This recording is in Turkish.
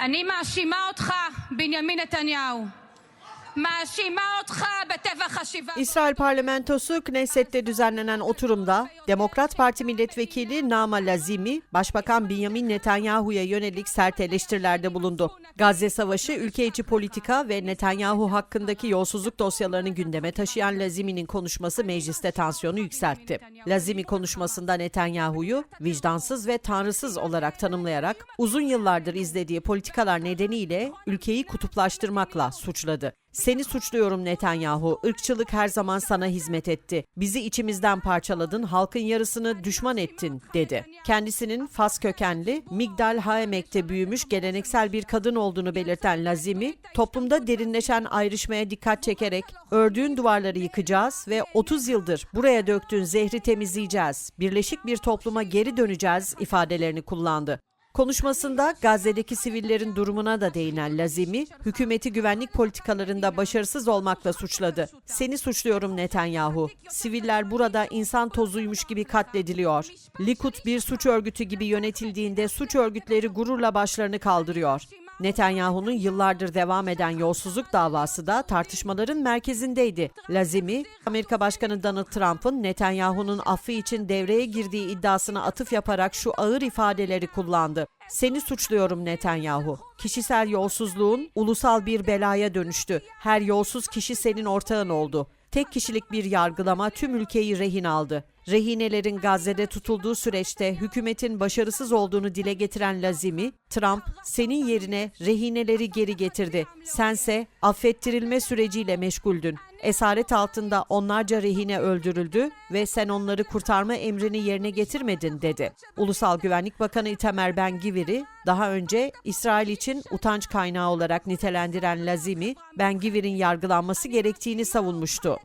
אני מאשימה אותך, בנימין נתניהו. İsrail parlamentosu Knesset'te düzenlenen oturumda Demokrat Parti milletvekili Nama Lazimi, Başbakan Benjamin Netanyahu'ya yönelik sert eleştirilerde bulundu. Gazze Savaşı, ülke içi politika ve Netanyahu hakkındaki yolsuzluk dosyalarını gündeme taşıyan Lazimi'nin konuşması mecliste tansiyonu yükseltti. Lazimi konuşmasında Netanyahu'yu vicdansız ve tanrısız olarak tanımlayarak uzun yıllardır izlediği politikalar nedeniyle ülkeyi kutuplaştırmakla suçladı. Seni suçluyorum Netanyahu. Irkçılık her zaman sana hizmet etti. Bizi içimizden parçaladın, halkın yarısını düşman ettin, dedi. Kendisinin Fas kökenli, Migdal Haemek'te büyümüş geleneksel bir kadın olduğunu belirten Lazimi, toplumda derinleşen ayrışmaya dikkat çekerek ördüğün duvarları yıkacağız ve 30 yıldır buraya döktüğün zehri temizleyeceğiz. Birleşik bir topluma geri döneceğiz ifadelerini kullandı. Konuşmasında Gazze'deki sivillerin durumuna da değinen Lazimi, hükümeti güvenlik politikalarında başarısız olmakla suçladı. Seni suçluyorum Netanyahu. Siviller burada insan tozuymuş gibi katlediliyor. Likud bir suç örgütü gibi yönetildiğinde suç örgütleri gururla başlarını kaldırıyor. Netanyahu'nun yıllardır devam eden yolsuzluk davası da tartışmaların merkezindeydi. Lazimi, Amerika Başkanı Donald Trump'ın Netanyahu'nun affı için devreye girdiği iddiasına atıf yaparak şu ağır ifadeleri kullandı. Seni suçluyorum Netanyahu. Kişisel yolsuzluğun ulusal bir belaya dönüştü. Her yolsuz kişi senin ortağın oldu. Tek kişilik bir yargılama tüm ülkeyi rehin aldı. Rehinelerin Gazze'de tutulduğu süreçte hükümetin başarısız olduğunu dile getiren Lazimi, Trump senin yerine rehineleri geri getirdi. Sense affettirilme süreciyle meşguldün. Esaret altında onlarca rehine öldürüldü ve sen onları kurtarma emrini yerine getirmedin dedi. Ulusal Güvenlik Bakanı Itamar Ben-Gvir'i daha önce İsrail için utanç kaynağı olarak nitelendiren Lazimi, Ben-Gvir'in yargılanması gerektiğini savunmuştu.